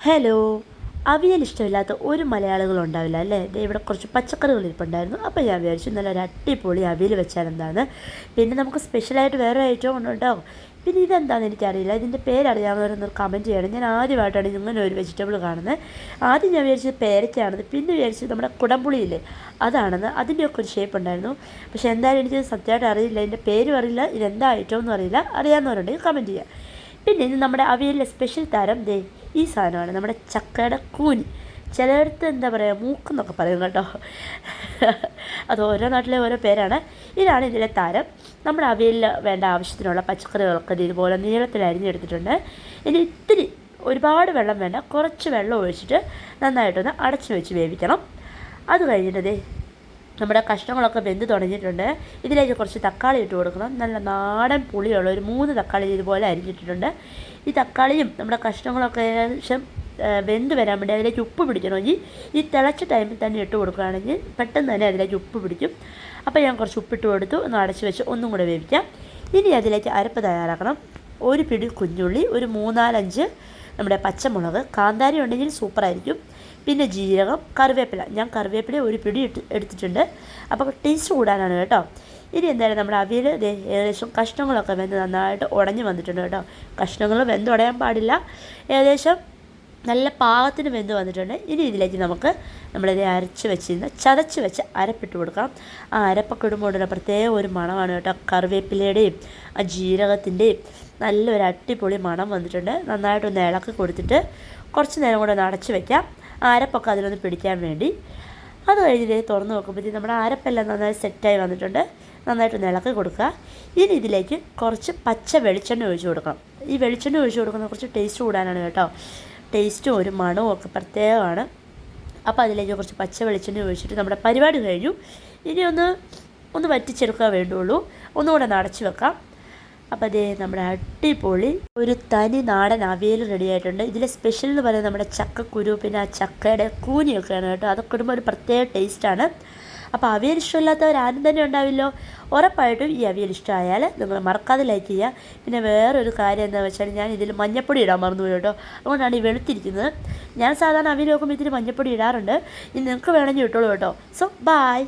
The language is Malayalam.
ഹലോ. അവിയൽ ഇഷ്ടമില്ലാത്ത ഒരു മലയാളികൾ ഉണ്ടാവില്ല അല്ലേ? ഇവിടെ കുറച്ച് പച്ചക്കറികൾ ഇരിപ്പുണ്ടായിരുന്നു. അപ്പോൾ ഞാൻ വിചാരിച്ചു നല്ലൊരു അടിപൊളി അവിയൽ വെച്ചാൽ എന്താണ്? പിന്നെ നമുക്ക് സ്പെഷ്യലായിട്ട് വേറെ ഐറ്റം ഉണ്ടാവും പിന്നെ ഇതെന്താണെന്ന് എനിക്കറിയില്ല. ഇതിന്റെ പേരറിയാവുന്നവരൊന്ന് കമന്റ് ചെയ്യണം. ഞാൻ ആദ്യമായിട്ടാണ് ഇങ്ങനെ ഒരു വെജിറ്റബിൾ കാണുന്നത്. ആദ്യം ഞാൻ വിചാരിച്ചത് പേരയ്ക്കാണെന്ന് പിന്നെ വിചാരിച്ചത് നമ്മുടെ കുടംപുളിയില്ലേ അതാണെന്ന്. അതിന്റെയൊക്കെ ഒരു ഷേപ്പ് ഉണ്ടായിരുന്നു. പക്ഷേ എന്തായാലും എനിക്ക് സത്യമായിട്ട് അറിയില്ല. ഇതിന്റെ പേരും അറിയില്ല. ഇതെന്താ ഐറ്റം ഒന്നും അറിയില്ല. അറിയാവുന്നവരുണ്ടെങ്കിൽ കമന്റ് ചെയ്യാം. പിന്നെ ഇത് നമ്മുടെ അവിയലിലെ സ്പെഷ്യൽ താരം ദേ ഈ സാധനമാണ് നമ്മുടെ ചക്കയുടെ കൂൻ. ചിലയിടത്ത് എന്താ പറയുക മൂക്കെന്നൊക്കെ പറയും കേട്ടോ. അത് ഓരോ നാട്ടിലെ ഓരോ പേരാണ്. ഇതാണ് ഇതിലെ താരം. നമ്മുടെ അവിയലിൽ വേണ്ട ആവശ്യത്തിനുള്ള പച്ചക്കറികളൊക്കെ ഇത് ഇതുപോലെ നീളത്തിൽ അരിഞ്ഞെടുത്തിട്ടുണ്ട്. ഇനി ഇത്തിരി ഒരുപാട് വെള്ളം വേണ്ട കുറച്ച് വെള്ളം ഒഴിച്ചിട്ട് നന്നായിട്ടൊന്ന് അടച്ചു വെച്ച് വേവിക്കണം. അത് കഴിഞ്ഞിട്ട് നമ്മുടെ കഷ്ണങ്ങളൊക്കെ വെന്ത് തുടങ്ങിയിട്ടുണ്ട്. ഇതിലേക്ക് കുറച്ച് തക്കാളി ഇട്ട് കൊടുക്കണം. നല്ല നാടൻ പുളിയുള്ള ഒരു മൂന്ന് തക്കാളി ഇതുപോലെ അരിഞ്ഞിട്ടിട്ടുണ്ട്. ഈ തക്കാളിയും നമ്മുടെ കഷ്ണങ്ങളൊക്കെ ആ, വെന്ത് വരാൻ വേണ്ടി അതിലേക്ക് ഉപ്പ് പിടിക്കണമെങ്കിൽ ഈ തിളച്ച ടൈമിൽ തന്നെ ഇട്ട് കൊടുക്കുകയാണെങ്കിൽ പെട്ടെന്ന് തന്നെ അതിലേക്ക് ഉപ്പ് പിടിക്കും. അപ്പോൾ ഞാൻ കുറച്ച് ഉപ്പിട്ട് കൊടുത്തു. ഒന്ന് അടച്ച് വെച്ച് ഒന്നും കൂടെ വേവിക്കാം. ഇനി അതിലേക്ക് അരപ്പ് തയ്യാറാക്കണം. ഒരു പിടി കുഞ്ഞുള്ളി ഒരു മൂന്നാലഞ്ച് നമ്മുടെ പച്ചമുളക്. കാന്താരി ഉണ്ടെങ്കിൽ സൂപ്പറായിരിക്കും. പിന്നെ ജീരകം കറിവേപ്പില. ഞാൻ കറിവേപ്പില ഒരു പിടി ഇട്ട് എടുത്തിട്ടുണ്ട്. അപ്പോൾ ടേസ്റ്റ് കൂടാനാണ് കേട്ടോ. ഇനി എന്തായാലും നമ്മുടെ അവിയൽ ഏകദേശം കഷ്ണങ്ങളൊക്കെ വെന്ത് നന്നായിട്ട് ഉടഞ്ഞു വന്നിട്ടുണ്ട് കേട്ടോ. കഷ്ണങ്ങൾ വെന്തുടയാൻ പാടില്ല. ഏകദേശം നല്ല പാകത്തിന് വെന്ത് വന്നിട്ടുണ്ട്. ഇനി ഇതിലേക്ക് നമുക്ക് നമ്മളിത് അരച്ച് വെച്ചിരുന്ന ചതച്ച് വെച്ച് അരപ്പിട്ട് കൊടുക്കാം ആ അരപ്പൊക്കെ ഇടുമ്പോൾ പ്രത്യേക ഒരു മണമാണ് കേട്ടോ. കറിവേപ്പിലയുടെയും ആ ജീരകത്തിന്റെയും നല്ലൊരു അടിപൊളി മണം വന്നിട്ടുണ്ട്. നന്നായിട്ടൊന്ന് ഇളക്കി കൊടുത്തിട്ട് കുറച്ച് നേരം കൂടെ ഒന്ന് അടച്ച് വെക്കാം. ആ അരപ്പൊക്കെ അതിലൊന്ന് പിടിക്കാൻ വേണ്ടി. അത് കഴിഞ്ഞിട്ട് തുറന്ന് നോക്കുമ്പോഴത്തേക്കും നമ്മുടെ അരപ്പെല്ലാം നന്നായി സെറ്റായി വന്നിട്ടുണ്ട്. നന്നായിട്ടൊന്ന് ഇളക്കി കൊടുക്കുക. ഇനി ഇതിലേക്ക് കുറച്ച് പച്ച വെളിച്ചെണ്ണ ഒഴിച്ചു കൊടുക്കണം. ഈ വെളിച്ചെണ്ണ ഒഴിച്ചു കൊടുക്കുന്നത് കുറച്ച് ടേസ്റ്റ് കൂടാനാണ് കേട്ടോ. ടേസ്റ്റും ഒരു മണവും ഒക്കെ പ്രത്യേകമാണ്. അപ്പോൾ അതിലേക്ക് കുറച്ച് പച്ച വെളിച്ചെണ്ണ ഒഴിച്ചിട്ട് നമ്മുടെ പരിപാടി കഴിഞ്ഞു. ഇനി ഒന്ന് ഒന്ന് വറ്റിച്ചെടുക്കുക വേണ്ടുള്ളൂ ഒന്നുകൂടെ നടച്ചു വെക്കാം. അപ്പോൾ അതേ നമ്മുടെ അടിപൊളി ഒരു തനി നാടൻ അവിയൽ റെഡി ആയിട്ടുണ്ട്. ഇതിലെ സ്പെഷ്യൽ എന്ന് പറയുന്നത് നമ്മുടെ ചക്കക്കുരു പിന്നെ ആ ചക്കയുടെ കൂനിയൊക്കെയാണ് കേട്ടോ. അതൊക്കെ ഇടുമ്പോൾ ഒരു പ്രത്യേക ടേസ്റ്റാണ് അപ്പോൾ അവിയൽ ഇഷ്ടമില്ലാത്തവർ ആരും തന്നെ ഉണ്ടാവില്ലോ? ഉറപ്പായിട്ടും ഈ അവിയൽ ഇഷ്ടമായാൽ നിങ്ങൾ മറക്കാതെ ലൈക്ക് ചെയ്യുക. പിന്നെ വേറൊരു കാര്യം എന്താ വെച്ചാൽ ഞാൻ ഇതിൽ മഞ്ഞപ്പൊടി ഇടാൻ മറന്നുപോയി കേട്ടോ. അതുകൊണ്ടാണ് ഈ വെളുത്തിരിക്കുന്നത്. ഞാൻ സാധാരണ അവിയൽ നോക്കുമ്പോൾ ഇതിൽ മഞ്ഞപ്പൊടി ഇടാറുണ്ട്. ഇനി നിങ്ങൾക്ക് വേണമെങ്കിൽ ഇട്ടോളൂ കേട്ടോ. So bye